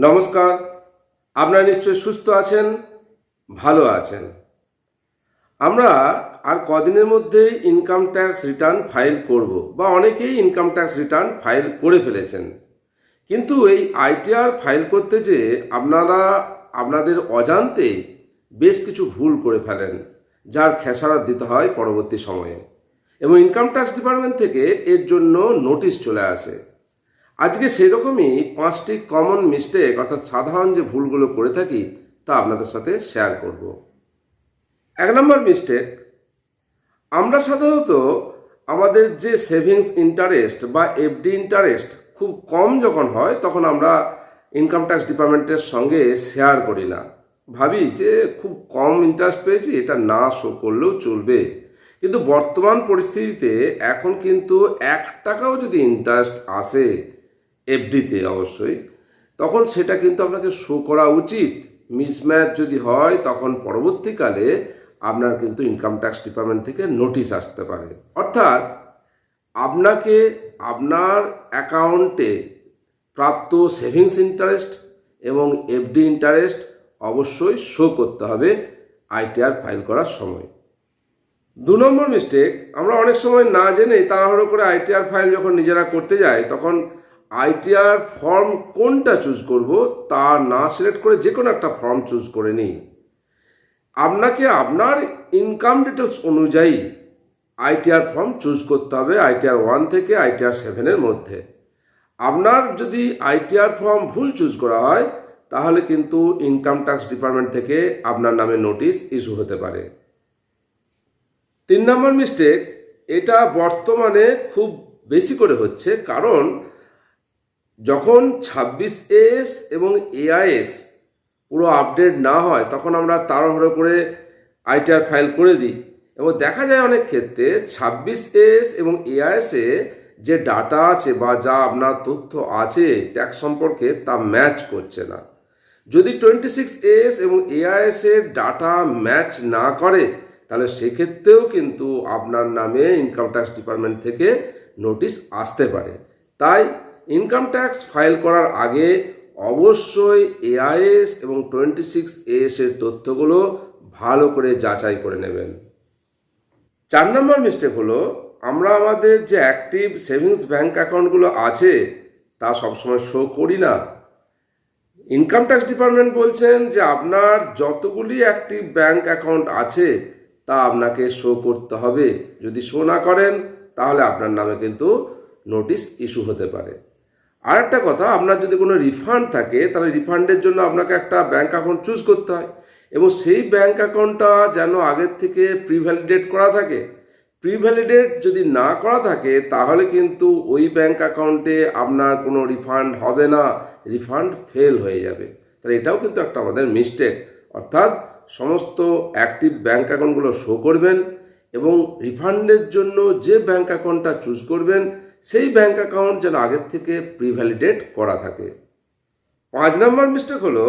নমস্কার। আপনারা নিশ্চয়ই সুস্থ আছেন, ভালো আছেন। আমরা আর কদিনের মধ্যেই ইনকাম ট্যাক্স রিটার্ন ফাইল করব, বা অনেকেই ইনকাম ট্যাক্স রিটার্ন ফাইল করে ফেলেছেন। কিন্তু এই আইটিআর ফাইল করতে যে আপনারা, আপনাদের অজান্তে বেশ কিছু ভুল করে ফেলেন, যার খেসারত দিতে হয় পরবর্তী সময়ে। এবং ইনকাম ট্যাক্স ডিপার্টমেন্ট থেকে এর জন্য নোটিশ চলে আসে। আজকে সেরকমই পাঁচটি কমন মিস্টেক অর্থাৎ সাধারণ যে ভুলগুলো করে থাকি, তা আপনাদের সাথে শেয়ার করব। এক নম্বর মিস্টেক আমরা সাধারণত আমাদের যে সেভিংস ইন্টারেস্ট বা এফডি ইন্টারেস্ট খুব কম যখন হয়, তখন আমরা ইনকাম ট্যাক্স ডিপার্টমেন্টের সঙ্গে শেয়ার করি না। ভাবি যে খুব কম ইন্টারেস্ট পেয়েছি, এটা না শো করলেও চলবে। কিন্তু বর্তমান পরিস্থিতিতে এখন কিন্তু এক টাকাও যদি ইন্টারেস্ট আসে এফডিতে অবশ্যই। তখন সেটা কিন্তু আপনাকে শো করা উচিত। মিসম্যাচ যদি হয়, তখন পরবর্তীকালে আপনার কিন্তু ইনকাম ট্যাক্স ডিপার্টমেন্ট থেকে নোটিশ আসতে পারে। অর্থাৎ আপনাকে আপনার অ্যাকাউন্টে প্রাপ্ত সেভিংস ইন্টারেস্ট এবং এফডি ইন্টারেস্ট অবশ্যই শো করতে হবে আইটিআর ফাইল করার সময়। দু নম্বর মিস্টেক আমরা অনেক সময় না জেনেই তাড়াহুড়ো করে আইটিআর ফাইল যখন নিজেরা করতে যাই, তখন আইটিআর ফর্ম কোনটা চুজ করব তা না সিলেক্ট করে যে কোনো একটা ফর্ম চুজ করে নিই। আপনাকে আপনার ইনকাম ডিটেলস অনুযায়ী আইটিআর ফর্ম চুজ করতে হবে আইটিআর ওয়ান থেকে আইটিআর সেভেনের মধ্যে। আপনার যদি আইটিআর ফর্ম ভুল চুজ করা হয়, তাহলে কিন্তু ইনকাম ট্যাক্স ডিপার্টমেন্ট থেকে আপনার নামে নোটিশ ইস্যু হতে পারে। তিন নম্বর মিস্টেক, এটা বর্তমানে খুব বেশি করে হচ্ছে, কারণ যখন ছাব্বিশ এস এবং এআইএস পুরো আপডেট না হয়, তখন আমরা তাড়াহুড়ো করে আইটিআর ফাইল করে দিই। এবং দেখা যায় অনেক ক্ষেত্রে ছাব্বিশ এস এবং এআইএসে যে ডাটা আছে বা যা আপনার তথ্য আছে ট্যাক্স সম্পর্কে তা ম্যাচ করছে না। যদি টোয়েন্টি সিক্স এস এবং এআইএসের ডাটা ম্যাচ না করে, তাহলে সেক্ষেত্রেও কিন্তু আপনার নামে ইনকাম ট্যাক্স ডিপার্টমেন্ট থেকে নোটিশ আসতে পারে। তাই ইনকাম ট্যাক্স ফাইল করার আগে অবশ্যই এআইএস এবং টোয়েন্টি সিক্স এস এর তথ্যগুলো ভালো করে যাচাই করে নেবেন। চার নম্বর মিস্টেক হলো, আমরা আমাদের যে অ্যাক্টিভ সেভিংস ব্যাঙ্ক অ্যাকাউন্টগুলো আছে, তা সবসময় শো করি না। ইনকাম ট্যাক্স ডিপার্টমেন্ট বলছেন যে আপনার যতগুলি অ্যাক্টিভ ব্যাঙ্ক অ্যাকাউন্ট আছে, তা আপনাকে শো করতে হবে। যদি শো না করেন, তাহলে আপনার নামে কিন্তু নোটিশ ইস্যু হতে পারে। আর একটা কথা, আপনার যদি কোনো রিফান্ড থাকে, তাহলে রিফান্ডের জন্য আপনাকে একটা ব্যাঙ্ক অ্যাকাউন্ট চুজ করতে হয়। এবং সেই ব্যাঙ্ক অ্যাকাউন্টটা যেন আগের থেকে প্রিভ্যালিডেট করা থাকে। প্রিভ্যালিডেট যদি না করা থাকে, তাহলে কিন্তু ওই ব্যাঙ্ক অ্যাকাউন্টে আপনার কোনো রিফান্ড হবে না। রিফান্ড ফেল হয়ে যাবে। তাহলে এটাও কিন্তু একটা আমাদের মিস্টেক অর্থাৎ সমস্ত অ্যাক্টিভ ব্যাঙ্ক অ্যাকাউন্টগুলো শো করবেন এবং রিফান্ডের জন্য যে ব্যাঙ্ক অ্যাকাউন্টটা চুজ করবেন সেই ব্যাংক অ্যাকাউন্ট যেন আগের থেকে প্রিভ্যালিডেট করা থাকে। পাঁচ নম্বর মিস্টেক হলো,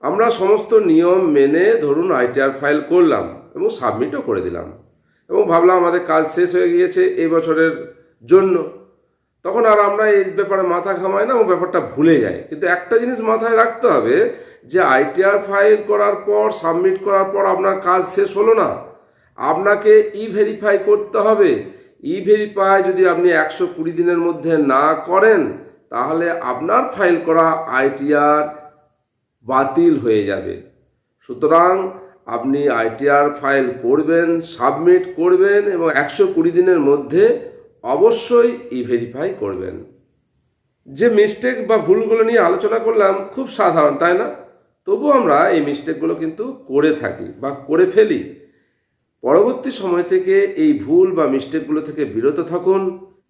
আমরা সমস্ত নিয়ম মেনে ধরুন আইটিআর ফাইল করলাম এবং সাবমিটও করে দিলাম এবং ভাবলাম আমাদের কাজ শেষ হয়ে গিয়েছে এই বছরের জন্য। তখন আর আমরা এই ব্যাপারে মাথা ঘামাই না ও ব্যাপারটা ভুলে যাই। কিন্তু একটা জিনিস মাথায় রাখতে হবে যে আইটিআর ফাইল করার পর সাবমিট করার পর আপনার কাজ শেষ হলো না। আপনাকে ই ভেরিফাই করতে হবে। ই ভেরিফাই যদি আপনি একশো কুড়ি দিনের মধ্যে না করেন, তাহলে আপনার ফাইল করা আইটিআর বাতিল হয়ে যাবে। সুতরাং আপনি আইটিআর ফাইল করবেন, সাবমিট করবেন এবং একশো কুড়ি দিনের মধ্যে অবশ্যই ই ভেরিফাই করবেন। যে মিস্টেক বা ভুলগুলো নিয়ে আলোচনা করলাম, খুব সাধারণ, তাই না? তবু আমরা এই মিস্টেকগুলো কিন্তু করে থাকি বা করে ফেলি। পরবর্তী সময় থেকে এই ভুল বা মিস্টেকগুলো থেকে বিরত থাকুন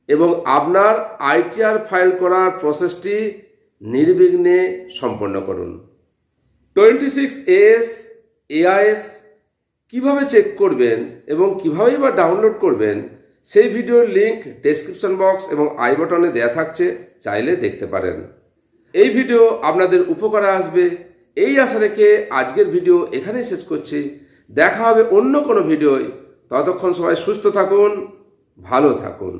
এবং আপনার আইটিআর ফাইল করার প্রসেসটি নির্বিঘ্নে সম্পন্ন করুন। টোয়েন্টি সিক্স এস এআইএস কীভাবে চেক করবেন এবং কীভাবেই বা ডাউনলোড করবেন, সেই ভিডিওর লিঙ্ক ডেসক্রিপশন বক্স এবং আই বটনে দেয়া থাকছে, চাইলে দেখতে পারেন। এই ভিডিও আপনাদের উপকারে আসবে। এই আশা রেখে আজকের ভিডিও এখানেই শেষ করছি। দেখা হবে অন্য কোনো ভিডিওয়। ততক্ষণ সবাই সুস্থ থাকুন ভালো থাকুন।